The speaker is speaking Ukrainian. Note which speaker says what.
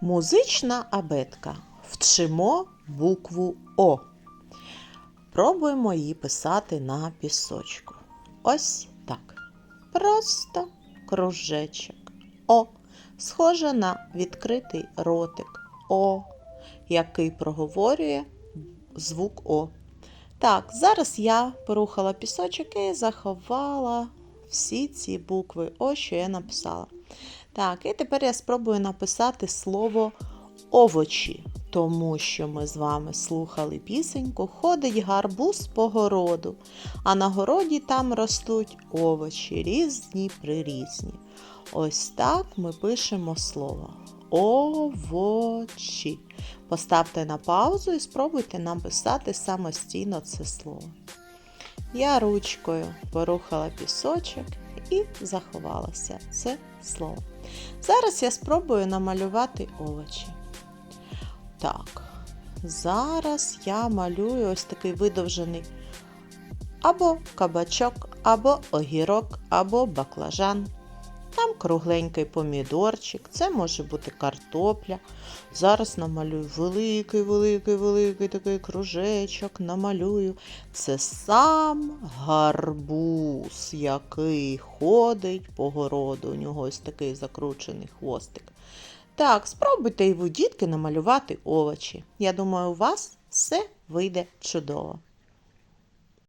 Speaker 1: Музична абетка. Вчимо букву О. Пробуємо її писати на пісочку. Ось так. Просто кружечок. О. Схоже на відкритий ротик. О, який проговорює звук О. Так, зараз я порухала пісочок і заховала всі ці букви О, що я написала. Так, і тепер я спробую написати слово овочі, тому що ми з вами слухали пісеньку Ходить гарбуз по городу, а на городі там ростуть овочі різні прирізні. Ось так ми пишемо слово овочі. Поставте на паузу і спробуйте написати самостійно це слово. Я ручкою порухала пісочок і заховалася це слово. Зараз я спробую намалювати овочі. Так, зараз я малюю ось такий видовжений або кабачок, або огірок, або баклажан. Кругленький помідорчик, це може бути картопля. Зараз намалюю великий, великий, великий такий кружечок, намалюю. Це сам гарбуз, який ходить по городу. У нього ось такий закручений хвостик. Так, спробуйте і ви, дітки, намалювати овочі. Я думаю, у вас все вийде чудово.